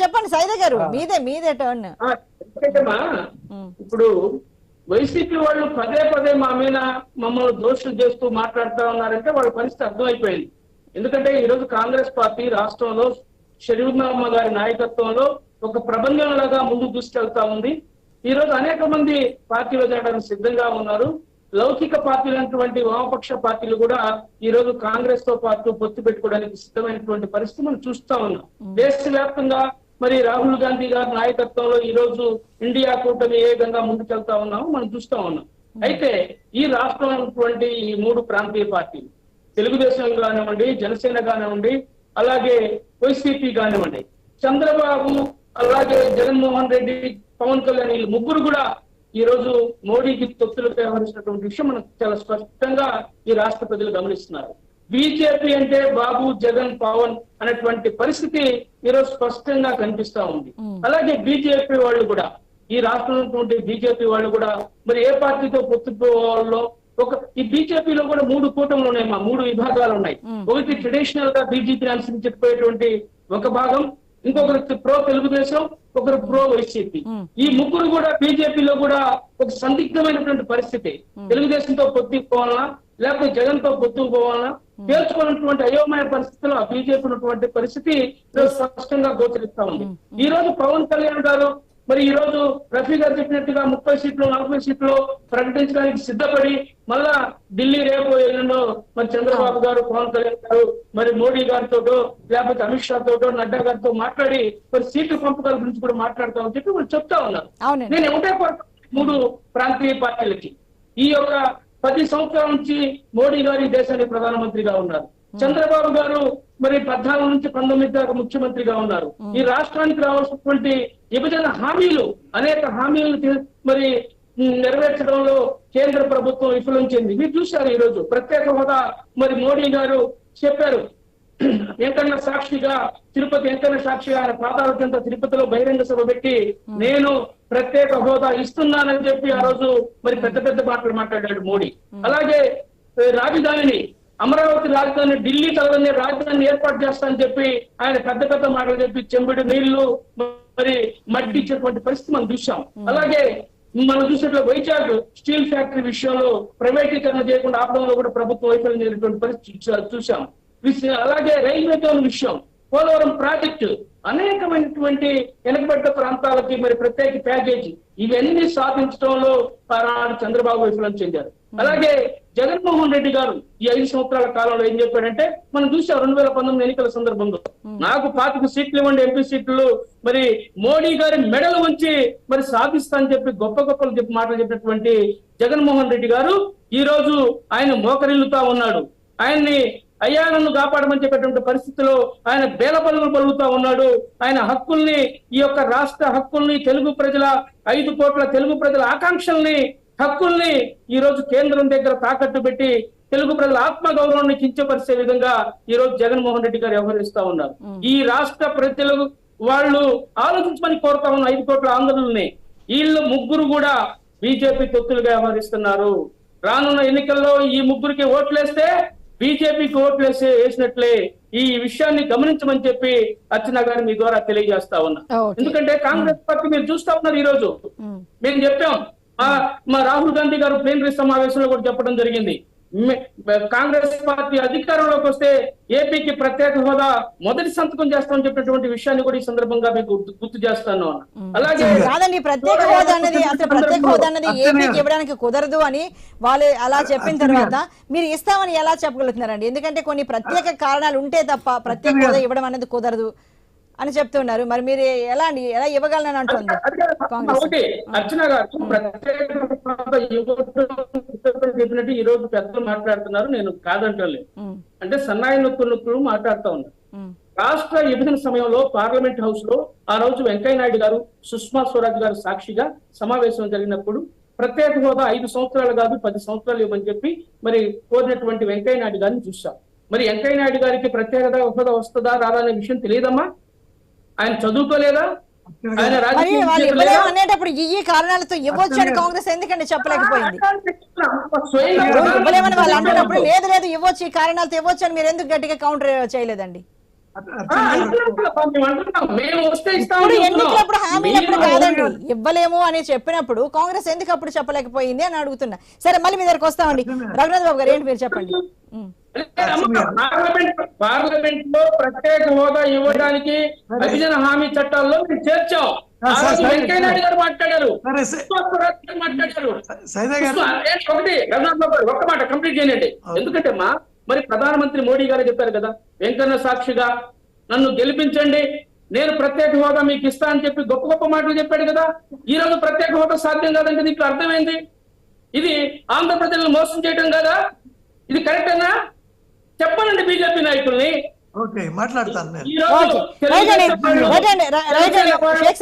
చెప్పండి సైద గారు. మీదే మీదే టర్న్ ఇప్పుడు వైసీపీ వాళ్ళు పదే పదే మా మీద మమ్మల్ని దోషులు చేస్తూ మాట్లాడుతా ఉన్నారంటే వాళ్ళ పరిస్థితి అర్థమైపోయింది. ఎందుకంటే ఈ రోజు కాంగ్రెస్ పార్టీ రాష్ట్రంలో షరీఫ్నమ్మ గారి నాయకత్వంలో ఒక ప్రబంధంలాగా ముందుకు తీసుకెళ్తా ఉంది. ఈ రోజు అనేక మంది పార్టీలో చేరడానికి సిద్ధంగా ఉన్నారు. లౌకిక పార్టీలైనటువంటి వామపక్ష పార్టీలు కూడా ఈ రోజు కాంగ్రెస్తో పాటు పొత్తు పెట్టుకోవడానికి సిద్ధమైనటువంటి పరిస్థితి మనం చూస్తా ఉన్నాం. దేశవ్యాప్తంగా మరి రాహుల్ గాంధీ గారి నాయకత్వంలో ఈ రోజు ఇండియా కూటమి ఏ విధంగా ముందుకెళ్తా ఉన్నామో మనం చూస్తా ఉన్నాం. అయితే ఈ రాష్ట్రంలో ఉన్నటువంటి ఈ మూడు ప్రాంతీయ పార్టీలు తెలుగుదేశం కానివ్వండి జనసేన కానివ్వండి అలాగే వైసీపీ కానివ్వండి చంద్రబాబు అలాగే జగన్మోహన్ రెడ్డి పవన్ కళ్యాణ్ వీళ్ళు ముగ్గురు కూడా ఈ రోజు మోడీకి తొత్తులు వ్యవహరిస్తున్నటువంటి విషయం మనకు చాలా స్పష్టంగా ఈ రాష్ట్ర ప్రజలు గమనిస్తున్నారు. బీజేపీ అంటే బాబు జగన్ పవన్ అనేటువంటి పరిస్థితి ఈరోజు స్పష్టంగా కనిపిస్తా ఉంది. అలాగే బీజేపీ వాళ్ళు కూడా ఈ రాష్ట్రంలో ఉన్నటువంటి బీజేపీ వాళ్ళు కూడా మరి ఏ పార్టీతో పొత్తుకోవాలో ఒక ఈ బీజేపీలో కూడా మూడు కూటములు ఉన్నాయి మా మూడు విభాగాలు ఉన్నాయి. ఒకటి ట్రెడిషనల్గా బీజేపీ అనుసరించి చెప్పేటువంటి ఒక భాగం ఇంకొకరు ప్రో తెలుగుదేశం ఒకరు ప్రో వైసీపీ. ఈ ముగ్గురు కూడా బీజేపీలో కూడా ఒక సందిగ్ధమైనటువంటి పరిస్థితి. తెలుగుదేశంతో పొత్తుకోవాలన్నా లేకపోతే జగన్తో పొత్తుకుపోవాలన్నా తేల్చుకున్నటువంటి అయోమయ పరిస్థితిలో ఆ బీజేపీ ఉన్నటువంటి పరిస్థితి స్పష్టంగా గోచరిస్తా ఉంది. ఈ రోజు పవన్ కళ్యాణ్ గారు మరి ఈ రోజు రఫీ గారు చెప్పినట్టుగా ముప్పై సీట్లు నలభై సీట్లు ప్రకటించడానికి సిద్ధపడి మళ్ళా ఢిల్లీ రేపు ఎల్లుండో మరి చంద్రబాబు గారు పవన్ కళ్యాణ్ గారు మరి మోడీ గారితో లేకపోతే అమిత్ షా తోటో నడ్డా గారితో మాట్లాడి మరి సీట్లు పంపకాల గురించి కూడా మాట్లాడతామని చెప్పి వాళ్ళు చెప్తా ఉన్నారు. నేను ఒకటే మూడు ప్రాంతీయ పార్టీలకి. ఈ యొక్క పది సంవత్సరాల నుంచి మోడీ గారు ఈ దేశానికి ప్రధానమంత్రిగా ఉన్నారు. చంద్రబాబు గారు మరి పద్నాలుగు నుంచి పంతొమ్మిది దాకా ముఖ్యమంత్రిగా ఉన్నారు. ఈ రాష్ట్రానికి రావాల్సినటువంటి విభజన హామీలు అనేక హామీలను మరి నెరవేర్చడంలో కేంద్ర ప్రభుత్వం విఫలం చెంది మీరు చూశారు ఈ రోజు ప్రత్యేక హోదా మరి మోడీ గారు చెప్పారు. వెంకన్న సాక్షిగా తిరుపతి వెంకన్న సాక్షిగా ఆయన పాతాల కింద తిరుపతిలో బహిరంగ సభ పెట్టి నేను ప్రత్యేక హోదా ఇస్తున్నానని చెప్పి ఆ రోజు మరి పెద్ద పెద్ద మాటలు మాట్లాడాడు మోడీ. అలాగే రాజధానిని అమరావతి రాజధాని ఢిల్లీ తలని రాజధానిని ఏర్పాటు చేస్తానని చెప్పి ఆయన పెద్ద పెద్ద మాటలు చెప్పి చెంబడి నీళ్ళు మరి మట్టి ఇచ్చేటువంటి పరిస్థితి మనం చూసాం అలాగే మనం చూసినట్లు వైజాగ్ స్టీల్ ఫ్యాక్టరీ విషయంలో ప్రైవేటీకరణ చేయకుండా ఆపడంలో కూడా ప్రభుత్వం వైఫల్యం జరిగినటువంటి పరిస్థితి చూసాం అలాగే రైల్వే జోన్ విషయం. పోలవరం ప్రాజెక్టు అనేకమైనటువంటి వెనుకబడ్డ ప్రాంతాలకి మరి ప్రత్యేక ప్యాకేజీ ఇవన్నీ సాధించడంలో ఆనాడు చంద్రబాబు విఫలం చెందారు. అలాగే జగన్మోహన్ రెడ్డి గారు ఈ ఐదు సంవత్సరాల కాలంలో ఏం చెప్పాడంటే మనం చూసాం రెండు వేల పంతొమ్మిది ఎన్నికల సందర్భంలో. నాకు పాతిక సీట్లు ఇవ్వండి ఎంపీ సీట్లు మరి మోడీ గారి మెడలు ఉంచి మరి సాధిస్తానని చెప్పి గొప్ప గొప్పలు చెప్పి మాటలు చెప్పినటువంటి జగన్మోహన్ రెడ్డి గారు ఈ రోజు ఆయన మోకరిల్లుతా ఉన్నాడు. ఆయన్ని అయ్యా నన్ను కాపాడమని చెప్పేటువంటి పరిస్థితిలో ఆయన బేలపల్లులు పలుకుతా ఉన్నాడు. ఆయన హక్కుల్ని ఈ యొక్క రాష్ట్ర హక్కుల్ని తెలుగు ప్రజల ఐదు కోట్ల తెలుగు ప్రజల ఆకాంక్షల్ని హక్కుల్ని ఈ రోజు కేంద్రం దగ్గర తాకట్టు పెట్టి తెలుగు ప్రజల ఆత్మ గౌరవాన్ని కించపరిచే విధంగా ఈ రోజు జగన్మోహన్ రెడ్డి గారు వ్యవహరిస్తా ఉన్నారు. ఈ రాష్ట్ర ప్రజలు వాళ్ళు ఆలోచించమని కోరుతా ఉన్న ఐదు కోట్ల ఆందోళనని వీళ్ళు ముగ్గురు కూడా బీజేపీ తొత్తులుగా వ్యవహరిస్తున్నారు. రానున్న ఎన్నికల్లో ఈ ముగ్గురికి ఓట్లేస్తే బీజేపీకి ఓట్లేసే వేసినట్లే ఈ విషయాన్ని గమనించమని చెప్పి అర్చన గారు మీ ద్వారా తెలియజేస్తా ఉన్నా. ఎందుకంటే కాంగ్రెస్ పార్టీ మీరు చూస్తా ఉన్నారు ఈ రోజు. మేము చెప్పాం. మా మా రాహుల్ గాంధీ గారు ప్లేనరీ సమావేశంలో కూడా చెప్పడం జరిగింది. కాంగ్రెస్ పార్టీ అధికారంలోకి వస్తే ఏపీకి ప్రత్యేక హోదా మొదటి సంతకం చేస్తామని చెప్పినటువంటి విషయాన్ని కూడా ఈ సందర్భంగా మీకు గుర్తు- చేస్తాను అలాగే కాదండి ప్రత్యేక హోదా అన్నది అసలు ప్రత్యేక హోదా అన్నది ఏపీకి ఇవ్వడానికి కుదరదు అని వాళ్ళు అలా చెప్పిన తర్వాత మీరు ఇస్తామని ఎలా చెప్పగలుగుతున్నారండి? ఎందుకంటే కొన్ని ప్రత్యేక కారణాలు ఉంటే తప్ప ప్రత్యేక హోదా ఇవ్వడం అనేది కుదరదు. అని చెప్తున్నారు మరి మీరు ఎలా ఎలా ఇవ్వగలనని అంటుంది ఒకటి అర్చన గారు ప్రత్యేక చెప్పినట్టు ఈ రోజు పెద్దలు మాట్లాడుతున్నారు. నేను కాదంటలేదు అంటే సన్నాయి నొక్కులు నొక్కులు మాట్లాడుతా ఉన్నారు. రాష్ట్ర విభజన సమయంలో పార్లమెంట్ హౌస్లో ఆ రోజు వెంకయ్య నాయుడు గారు సుష్మా స్వరాజ్ గారు సాక్షిగా సమావేశం జరిగినప్పుడు ప్రత్యేక హోదా ఐదు సంవత్సరాలు కాదు పది సంవత్సరాలు ఇవ్వమని చెప్పి మరి కోరినటువంటి వెంకయ్య నాయుడు గారిని చూశాం. మరి వెంకయ్య నాయుడు గారికి ప్రత్యేక హోదా వస్తుందా రాదా అనే విషయం తెలియదమ్మా. ఆయన చదువుకోలేదా? అనేటప్పుడు ఈ కారణాలతో ఇవ్వచ్చు అని కాంగ్రెస్ ఎందుకంటే చెప్పలేకపోయింది? ఇవ్వలేమని వాళ్ళు అంటున్నప్పుడు చెప్పినప్పుడు లేదు లేదు ఇవ్వచ్చు ఈ కారణాలతో ఇవ్వచ్చు అని మీరు ఎందుకు గట్టిగా కౌంటర్ చేయలేదండి? ఎన్నికలప్పుడు హామీలప్పుడు కాదండి? ఇవ్వలేము అని చెప్పినప్పుడు కాంగ్రెస్ ఎందుకు అప్పుడు చెప్పలేకపోయింది అని అడుగుతున్నా. సరే మళ్ళీ మీ దగ్గరకు వస్తామండి. రఘునాథ్ బాబు గారు ఏంటి మీరు చెప్పండి. పార్లమెంట్ పార్లమెంట్లో ప్రత్యేక హోదా ఇవ్వడానికి విభజన హామీ చట్టాల్లో మేము చేర్చాం. గారు మాట్లాడారు. ఒకటి ఒక్క మాట కంప్లీట్ చేయండి. ఎందుకంటే అమ్మా మరి ప్రధానమంత్రి మోడీ గారు చెప్పారు కదా వెంకన్న సాక్షిగా నన్ను గెలిపించండి. నేను ప్రత్యేక హోదా మీకు ఇస్తా అని చెప్పి గొప్ప గొప్ప మాటలు చెప్పాడు కదా. ఈ రోజు ప్రత్యేక హోదా సాధ్యం కాదంటే దీంట్లో అర్థమైంది? ఇది ఆంధ్ర ప్రజలను మోసం చేయడం కదా? ఇది కరెక్టేనా? చెప్పనండి బీజేపీ నాయకుల్ని. ఓకే మాట్లాడతాను నేను.